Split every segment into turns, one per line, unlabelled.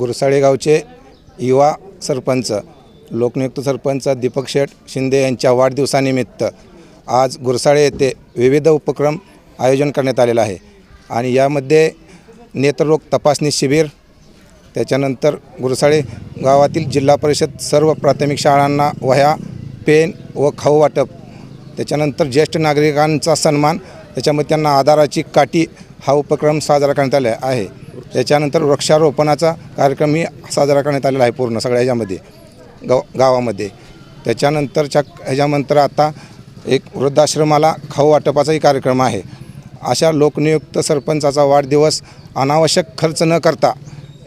गुरसाळेगावचे युवा सरपंच लोकनियुक्त सरपंच दीपक शेठ शिंदे यांच्या वाढदिवसानिमित्त आज गुरसाळे येथे विविध उपक्रम आयोजन करण्यात आलेलं आहे. आणि यामध्ये नेत्ररोग तपासणी शिबिर त्याच्यानंतर गुरसाळे गावातील जिल्हा परिषद सर्व प्राथमिक शाळांना वह्या पेन व खाऊ वाटप त्याच्यानंतर ज्येष्ठ नागरिकांचा सन्मान त्याच्यामध्ये त्यांना आधाराची काठी हा उपक्रम साजरा करण्यात आला आहे. त्याच्यानंतर वृक्षारोपणाचा कार्यक्रमही साजरा करण्यात आलेला आहे पूर्ण सगळ्या ह्याच्यामध्ये गाव गावामध्ये. त्याच्यानंतरच्या ह्याच्यानंतर आता एक वृद्धाश्रमाला खाऊ वाटपाचाही कार्यक्रम आहे. अशा लोकनियुक्त सरपंचाचा वाढदिवस अनावश्यक खर्च न करता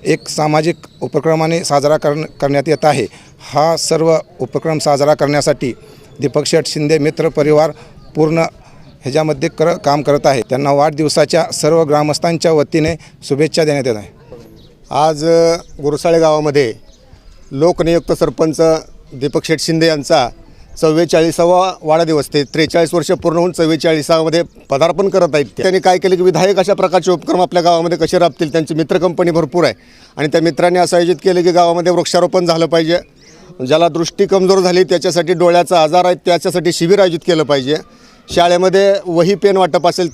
एक सामाजिक उपक्रमाने साजरा कर करण्यात येत आहे. हा सर्व उपक्रम साजरा करण्यासाठी दीपक शेठ शिंदे मित्र परिवार पूर्ण ह्याच्यामध्ये कर काम करत आहे. त्यांना वाढदिवसाच्या सर्व ग्रामस्थांच्या वतीने शुभेच्छा देण्यात येत आहे.
आज गुरुसाळे गुरसाळे गावामध्ये लोकनियुक्त सरपंच दीपक शेठ शिंदे यांचा चव्वेचाळीसावा वाढदिवस ते त्रेचाळीस वर्ष पूर्ण होऊन चव्वेचाळीसामध्ये पदार्पण करत आहेत. त्यांनी काय केले की विधायक अशा प्रकारचे उपक्रम आपल्या गावामध्ये कसे राबतील त्यांची मित्र कंपनी भरपूर आहे. आणि त्या मित्रांनी असं आयोजित केलं की गावामध्ये वृक्षारोपण झालं पाहिजे. ज्याला दृष्टी कमजोर झाली त्याच्यासाठी डोळ्याचा आजार आहे त्याच्यासाठी शिबिर आयोजित केलं पाहिजे. शाळेमध्ये वही पेन वाटप असेल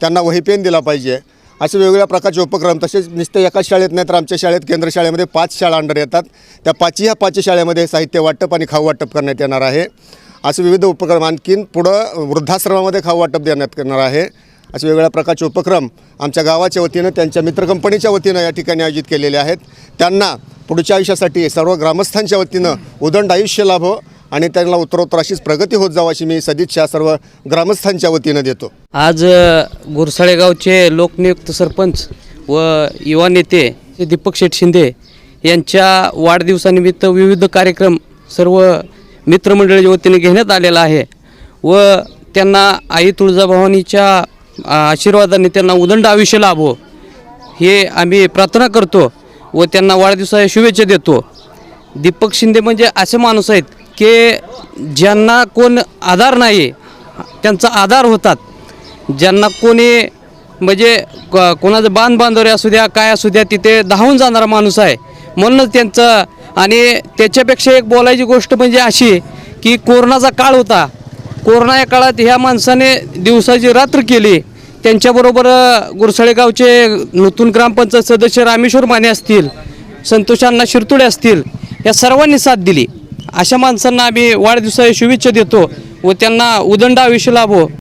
त्यांना वही पेन दिला पाहिजे. असे वेगवेगळ्या प्रकारचे उपक्रम तसेच नुसते एकाच शाळेत नाही तर आमच्या शाळेत केंद्र शाळेमध्ये पाच शाळा अंडर येतात. त्या पाचही ह्या पाचही शाळेमध्ये साहित्य वाटप आणि खाऊ वाटप करण्यात येणार आहे. असे विविध उपक्रम आणखीन पुढं वृद्धाश्रमामध्ये खाऊ वाटप देण्यात येणार आहे. असे वेगवेगळ्या प्रकारचे उपक्रम आमच्या गावाच्या वतीनं त्यांच्या मित्र कंपनीच्या वतीनं या ठिकाणी आयोजित केलेले आहेत. त्यांना पुढच्या आयुष्यासाठी सर्व ग्रामस्थांच्या वतीनं उदंड आयुष्य लाभो. आणि त्यांना उत्तरोत्तर अशीच प्रगती होत जावं अशी मी सदिच्छा सर्व ग्रामस्थांच्या वतीनं देतो.
आज घुरसाळेगावचे लोकनियुक्त सरपंच व युवा नेते दीपक शेठ शिंदे यांच्या वाढदिवसानिमित्त विविध कार्यक्रम सर्व मित्रमंडळीच्या वतीने घेण्यात आलेला आहे व त्यांना आई तुळजाभवानीच्या आशीर्वादाने त्यांना उदंड आयुष्य लाभो हे आम्ही प्रार्थना करतो व त्यांना वाढदिवसाच्या शुभेच्छा देतो. दीपक शिंदे म्हणजे असे माणूस आहेत की ज्यांना कोण आधार नाही त्यांचा आधार होतात. ज्यांना कोणी म्हणजे क- कोणाचं बांध बांधवरे असू द्या काय असू द्या तिथे धावून जाणारा माणूस आहे. म्हणूनच त्यांचं आणि त्याच्यापेक्षा एक बोलायची गोष्ट म्हणजे अशी की कोरोनाचा काळ होता. कोरोना या काळात ह्या माणसाने दिवसाची रात्र केली. त्यांच्याबरोबर गुरसळेगावचे नूतन ग्रामपंचायत सदस्य रामेश्वर माने असतील संतोषांना शिरतुडे असतील या सर्वांनी साथ दिली. अशा माणसांना आम्ही वाढदिवसाच्या शुभेच्छा देतो व त्यांना उदंड आयुष्य लाभो.